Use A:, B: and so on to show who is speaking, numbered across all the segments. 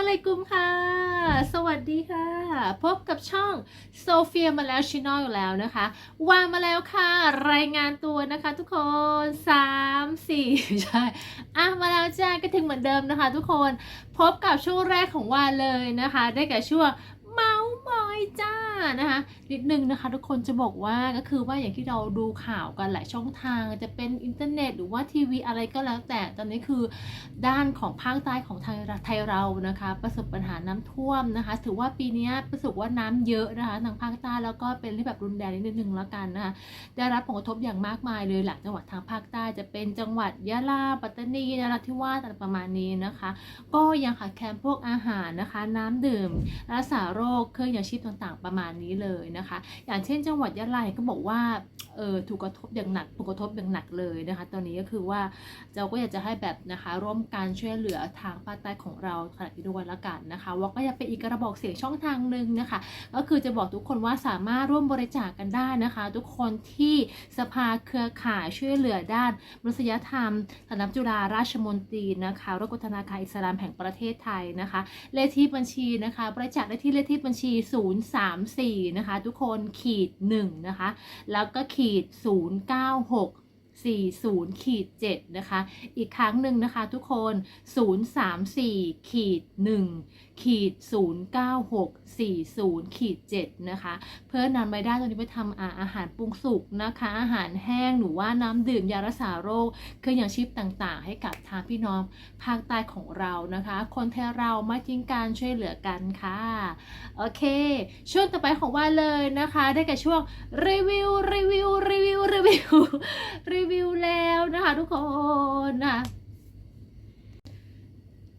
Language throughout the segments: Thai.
A: อะลัยกุมค่ะ สวัสดีค่ะ พบกับช่องโซเฟียมาแล้วชินอลแล้วนะคะวางมาแล้วค่ะ รายงานตัวนะคะทุกคน 3 4 ใช่อะมาแล้วจ้าก็ถึงเหมือนเดิมนะคะทุกคนพบกับช่วงแรกของวานเลยนะคะ ได้แก่ช่วง เมาส์มอยจ้านะคะนิดนึงนะคะ ทุกคนจะบอกว่าก็คือว่าอย่างที่เราดูข่าวกันหลายช่องทางจะเป็นอินเทอร์เน็ตหรือว่าทีวีอะไรก็แล้วแต่ตอนนี้คือด้านของภาคใต้ของไทยไทยเรานะคะ ประสบปัญหาน้ำท่วมนะคะ ถือว่าปีนี้ประสบว่าน้ำเยอะนะคะทางภาคใต้แล้วก็เป็นที่แบบรุนแรงนิดนึงแล้วกันนะคะได้รับผลกระทบอย่างมากมายเลยหลังจังหวัดทางภาคใต้จะเป็นจังหวัดยะลาปัตตานีนราธิวาสอะไรประมาณนี้นะคะ ก็ยังขาดแคลนพวกอาหารนะคะ น้ำดื่มรักษาโรคเครื่องยาชีพต่างๆ ประมาณนี้เลยนะคะ อย่างเช่น จังหวัดยะลาก็บอกว่า เออถูกกระทบอย่างหนักถูกระทบอย่างหนักเลยนะคะ ตอนนี้ก็คือว่าเราก็อยากจะให้แบบนะคะร่วมการช่วยเหลือทางภาคใต้ของเราขณะนี้ด้วยละกันนะคะว่าก็จะเป็นอีกกระบอกเสียงช่องทางหนึ่งนะคะ ก็คือจะบอกทุกคนว่าสามารถร่วมบริจาคกกันได้นะคะ ทุกคนที่สภาเครือข่ายช่วยเหลือด้านมนุษยธรรมสำนักจุฬาราชมนตรีนะคะรถกธนาคารอิสลามแห่งประเทศไทยนะคะ เลขที่บัญชีนะคะ บริจาคได้ที่เลขที่บัญชี 034 นะคะ ทุกคนขีด1นะคะ แล้วก็ขีดขีด096 40ขีด7นะคะ อีกครั้งหนึ่งนะคะทุกคน 034ขีด1 ขีด096 40ขีด7นะคะ เพื่อนำรายได้ตัวนี้ไปทำอาอาหารปรุงสุกนะคะ อาหารแห้งหรือว่าน้ำดื่มยารักษาโรคเครื่องยังชีพต่างๆ ให้กับทางพี่น้องภาคใต้ของเรานะคะ คนไทยเราไม่ทิ้งการช่วยเหลือกันค่ะ โอเค ช่วงต่อไปของว่าเลยนะคะ ได้แก่ช่วงรีวิวรีวิวรีวิวรีวิวรีวิวแล้วนะคะทุกคนนะ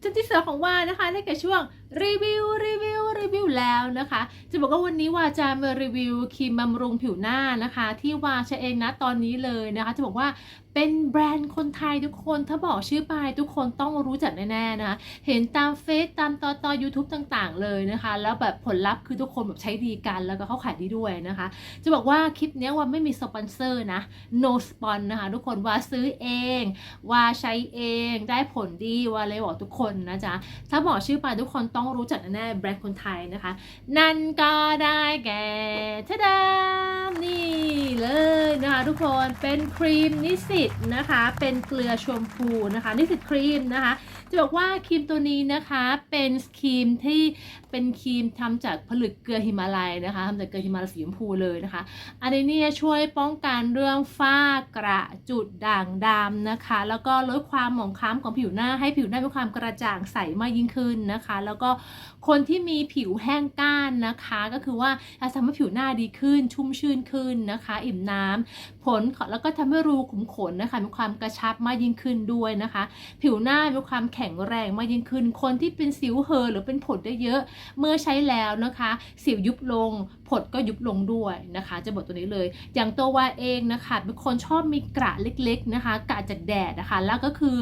A: จุดที่สองของว่านะคะได้แก่ช่วง รีวิวรีวิวรีวิวแล้วนะคะ จะบอกว่าวันนี้ว่าจะมารีวิวครีมบำรุงผิวหน้านะคะ ที่วาใช้เองนะตอนนี้เลยนะคะ จะบอกว่าเป็นแบรนด์คนไทยทุกคน ถ้าบอกชื่อไปทุกคนต้องรู้จักแน่ๆนะคะเห็นตามเฟซตามต่อต่อ YouTube ต่างๆ เลยนะคะ แล้วแบบผลลัพธ์คือทุกคนแบบใช้ดีกัน แล้วก็เขาขายดีด้วยนะคะ จะบอกว่าคลิปนี้ว่าไม่มีสปอนเซอร์นะ no spon นะคะ ทุกคนว่าซื้อเอง ว่าใช้เองได้ผลดีว่าเลยบอกทุกคนนะจ๊ะ ถ้าบอกชื่อไปทุกคนต้องรู้จักแน่ๆแบรนด์คนไทยนะคะ นั่นก็ได้แก่ทะดามนี่เลยนะคะทุกคนเป็นครีมนิสิตนะคะ เป็นเกลือชมพูนะคะนิสิตครีมนะคะ จะบอกว่าครีมตัวนี้นะคะเป็นครีมที่เป็นครีมทำจากผลึกเกลือหิมาลัยนะคะทำจากเกลือหิมาลัยสีชมพูเลยนะคะ อันนี้เนี่ยช่วยป้องกันเรื่องฝ้ากระจุดด่างดำนะคะ แล้วก็ลดความหมองคล้ำของผิวหน้าให้ผิวหน้ามีความกระจ่างใสมากยิ่งขึ้นนะคะ แล้วก็คนที่มีผิวแห้งก้านนะคะ ก็คือว่าจะทำให้ผิวหน้าดีขึ้นชุ่มชื่นขึ้นนะคะ อิ่มน้ำผลแล้วก็ทำให้รูขุมขนนะคะมีความกระชับมากยิ่งขึ้นด้วยนะคะ ผิวหน้ามีความแข็งแรงมากยิ่งขึ้น คนที่เป็นสิวเฮอหรือเป็นผดได้เยอะ เมื่อใช้แล้วนะคะ สิวยุบลง ผดก็ยุบลงด้วยนะคะ จะบอกตัวนี้เลย อย่างตัววาเองนะคะเป็นคนชอบมีกระเล็กๆนะคะกระจากแดดนะคะแล้วก็คือ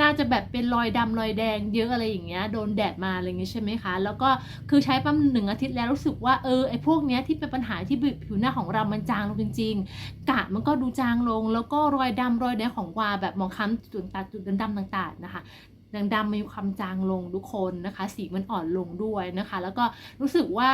A: น่าจะแบบเป็นรอยดำรอยแดงเยอะอะไรอย่างเงี้ยโดนแดดมาอะไรอย่างเงี้ยใช่ไหมคะแล้วก็คือใช้ประมหนึ่งอาทิตย์แล้วรู้สึกว่าเออไอพวกเนี้ยที่เป็นปัญหาที่ผิวหน้าของเรามันจางลงจริง ๆกระมันก็ดูจางลงแล้วก็รอยดำรอยแดงของวาแบบหมองคล้ำจุดตาจุดดำๆต่าง ๆนะคะ ดังดำมีความจางลงทุกคนนะคะ สีมันอ่อนลงด้วยนะคะ แล้วก็รู้สึกว่า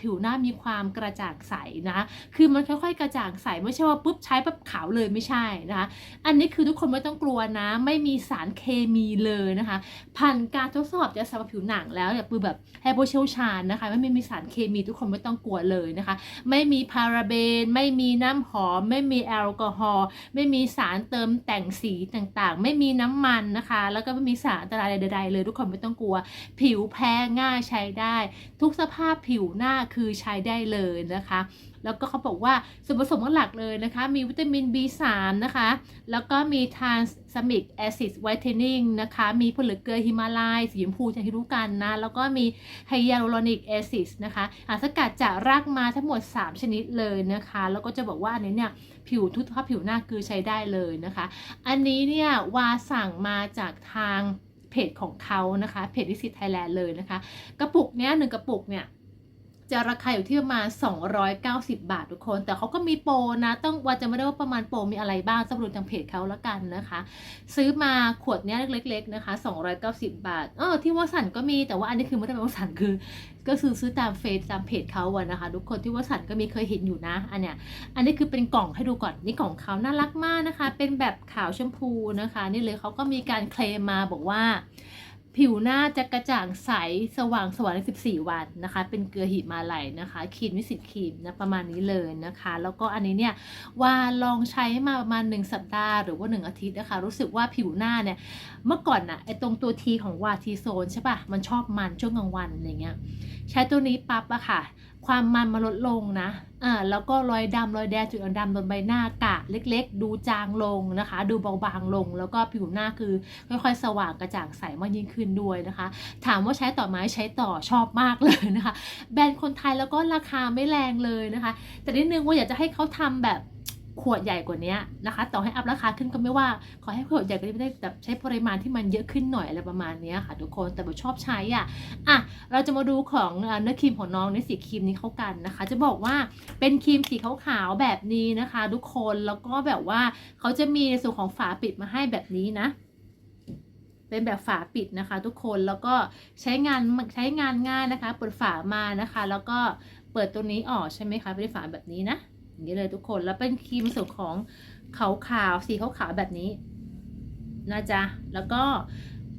A: ผิวหน้ามีความกระจ่างใสนะ คือมันค่อยๆ กระจ่างใสไม่ใช่ว่าปุ๊บใช้ปั๊บขาวเลยไม่ใช่นะคะ อันนี้คือทุกคนไม่ต้องกลัวนะ ไม่มีสารเคมีเลยนะคะ ผ่านการทดสอบจะสำหรับผิวหนังแล้วอย่าปือแบบให้ผู้เชี่ยวชาญนะคะ ไม่มีสารเคมีทุกคนไม่ต้องกลัวเลยนะคะ ไม่มีพาราเบน ไม่มีน้ำหอม ไม่มีแอลกอฮอล์ไม่มีสารเติมแต่งสีต่างๆ ไม่มีน้ำมันนะคะ แล้วก็ไม่มีสารารอันตรายใดๆเลยทุกคนไม่ต้องกลัว ผิวแพ้ง่ายใช้ได้ ทุกสภาพผิวหน้าคือใช้ได้เลยนะคะ แล้วก็เขาบอกว่าส่วนผสมหลักเลยนะคะ มีวิตามิน B3 นะคะ แล้วก็มีทานสมิกแอซิดไวท์เทนนิ่งนะคะ มีผลึกเกลือฮิมาลัยสีชมพูอย่างที่รู้กันนะ แล้วก็มีไฮยาลูรอนิกแอซิดนะคะอสกัดจากรากมาทั้งหมด 3 ชนิดเลยนะคะ แล้วก็จะบอกว่าอันนี้เนี่ยผิวทุกสภาพผิวหน้าคือใช้ได้เลยนะคะ อันนี้เนี่ยวาสั่งมาจากทาง เพจของเขานะคะเพจวิสิตไทยแลนด์เลยนะคะ กระปุกเนี้ยหนึ่งกระปุกเนี่ย จะราคาอยู่ที่ประมาณ 290 บาททุกคน แต่เขาก็มีโปรนะ ต้องว่าจะไม่ได้ว่าประมาณโปรมีอะไรบ้างสำรวจทางเพจเขาแล้วกันนะคะ ซื้อมาขวดเนี้ยเล็ก ๆ นะคะ 290 บาท เออที่ว่าสันก็มีแต่ว่าอันนี้คือไม่ได้เป็นวสันคือ ก็คือซื้อตามเฟซตามเพจเขาอะนะคะ ทุกคนที่ว่าสันก็มีเคยเห็นอยู่นะ อันเนี้ยอันนี้คือเป็นกล่องให้ดูก่อนนี่กล่องเขาน่ารักมากนะคะ เป็นแบบขาวชมพูนะคะ นี่เลยเขาก็มีการเคลมมาบอกว่า ผิวหน้าจะกระจ่างใสสว่างสว่างใน14 วันนะคะ เป็นเกลือหิมาลัยนะคะครีมวิสิตครีมนะประมาณนี้เลยนะคะ แล้วก็อันนี้เนี่ยว่าลองใช้มาประมาณ 1 สัปดาห์หรือว่า 1 อาทิตย์นะคะ รู้สึกว่าผิวหน้าเนี่ยเมื่อก่อนน่ะไอตรงตัวทีของวาทีโซนใช่ปะมันชอบมันช่วงกลางวันอะไรเงี้ยใช้ตัวนี้ปั๊บอะค่ะ ความมันมาลดลงนะอ่าแล้วก็รอยดำรอยแดงจุดด่างดำบนใบหน้ากะเล็กๆ ดูจางลงนะคะ ดูเบาบางลง แล้วก็ผิวหน้าคือค่อยๆ สว่างกระจ่างใสมากยิ่งขึ้นด้วยนะคะ ถามว่าใช้ต่อไหมใช้ต่อชอบมากเลยนะคะ แบรนด์คนไทยแล้วก็ราคาไม่แรงเลยนะคะ แต่นิดนึงว่าอยากจะให้เขาทำแบบ ขวดใหญ่กว่านี้นะคะ ต่อให้อัพราคาขึ้นก็ไม่ว่า ขอให้ขวดใหญ่กว่านี้ได้แบบใช้ปริมาณที่มันเยอะขึ้นหน่อยอะไรประมาณนี้ค่ะ ทุกคนแต่แบบชอบใช้อะอะเราจะมาดูของเอ่อเนื้อครีมของน้องในสีครีมนี้เข้ากันนะคะ จะบอกว่าเป็นครีมสีขาวๆแบบนี้นะคะ ทุกคนแล้วก็แบบว่าเขาจะมีในส่วนของฝาปิดมาให้แบบนี้นะเป็นแบบฝาปิดนะคะ ทุกคนแล้วก็ใช้งานใช้งานง่ายนะคะ เปิดฝามานะคะ แล้วก็เปิดตัวนี้ออกใช่ไหมคะเป็นฝาแบบนี้นะ อย่างนี้เลยทุกคนแล้วเป็นครีมส่วนของขาวๆสีขาวๆแบบนี้นะจ๊ะแล้วก็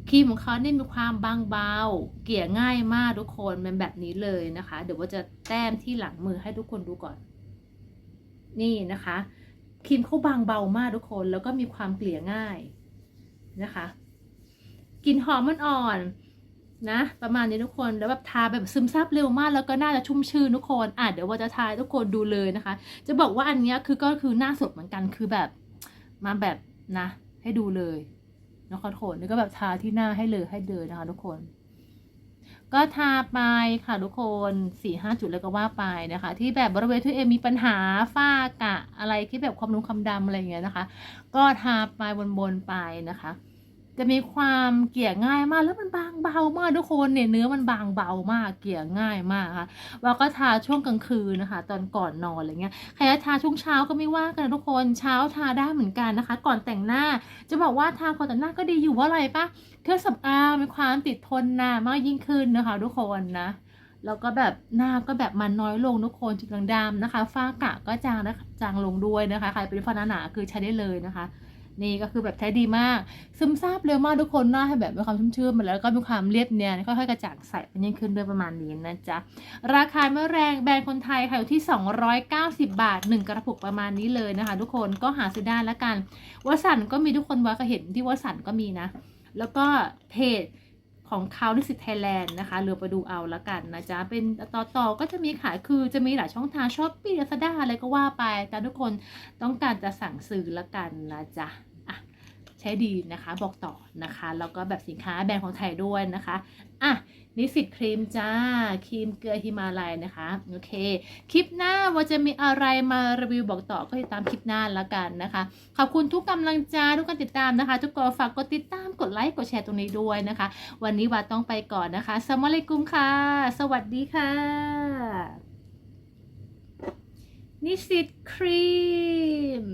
A: ครีมของเขาเนี่ยมีความบางเบา เกลี่ยง่ายมากทุกคนเป็นแบบนี้เลยนะคะ เดี๋ยวว่าจะแต้มที่หลังมือให้ทุกคนดูก่อน นี่นะคะครีมเขาบางเบามากทุกคนแล้วก็มีความเกลี่ยง่ายนะคะกลิ่นหอมมันอ่อนน นะ ประมาณนี้ทุกคนแล้วแบบทาแบบซึมซาบเร็วมากแล้วก็น่าจะชุ่มชื่นทุกคนอะเดี๋ยวว่าจะทาทุกคนดูเลยนะคะ จะบอกว่าอันนี้คือก็คือหน้าสดเหมือนกันคือแบบมาแบบนะ ให้ดูเลยนะคะทุกคนนี่ก็แบบทาที่หน้าให้เลยให้เลยนะคะ ทุกคน ก็ทาไปค่ะทุกคนสี่ห้าจุดแล้วก็ว่าไปนะคะ ที่แบบบริเวณที่เอมมีปัญหาฝ้ากระอะไรที่แบบความรุ้งความดำอะไรอย่างเงี้ยนะคะ ก็ทาไปบนๆไปนะคะ จะมีความเกลี่ยง่ายมากแล้วมันบางเบามากทุกคนเนี่ยเนื้อมันบางเบามากเกลี่ยง่ายมากค่ะแล้วก็ทาช่วงกลางคืนนะคะ ตอนก่อนนอนอะไรเงี้ยใครจะทาช่วงเช้าก็ไม่ว่ากันทุกคนเช้าทาได้เหมือนกันนะคะ ก่อนแต่งหน้า จะบอกว่าทาก่อนแต่งหน้าก็ดีอยู่ว่าอะไรปะเครื่องสำอางมีความติดทนนานมากยิ่งขึ้นนะคะ ทุกคนนะแล้วก็แบบหน้าก็แบบมันน้อยลงทุกคนจุดด่างดำนะคะฝ้ากระก็จางนะจางลงด้วยนะคะ ใครเป็นฝ้าหนาๆคือใช้ได้เลยนะคะ นี่ก็คือแบบใช้ดีมาก ซึมซาบเร็วมากทุกคนหน้าให้แบบมีความชุ่มชื่นมาแล้วก็มีความเรียบเนียนค่อยๆกระจ่างใสเป็นยิ่งขึ้นด้วยประมาณนี้นะจ๊ะ ราคาไม่แรงแบรนด์คนไทยค่ะอยู่ที่ 290 บาท 1 กระปุกประมาณนี้เลยนะคะ ทุกคนก็หาซื้อได้แล้วกันวสันก็มีทุกคนว่าก็เห็นที่วสันก็มีนะ แล้วก็เพจของเขาดิสิตไทยแลนด์นะคะเรือไปดูเอาละกันนะจ๊ะ เป็นต่อต่อก็จะมีขายคือจะมีหลายช่องทางช้อปปี้ลาซาด้าอะไรก็ว่าไป แต่ทุกคนต้องการจะสั่งซื้อละกันนะจ๊ะ ใช้ดีนะคะบอกต่อนะคะ แล้วก็แบบสินค้าแบรนด์ของไทยด้วยนะคะอะนิสิตครีมจ้าครีมเกลือฮิมาลัยนะคะโอเค คลิปหน้าว่าจะมีอะไรมารีวิวบอกต่อก็ติดตามคลิปหน้าละกันนะคะ ขอบคุณทุกกำลังใจทุกการติดตามนะคะ ทุกคนฝากกดติดตามกดไลค์กดแชร์ตรงนี้ด้วยนะคะ วันนี้ว่าต้องไปก่อนนะคะสมอลกุมค่ะ สวัสดีค่ะ นิสิตครีม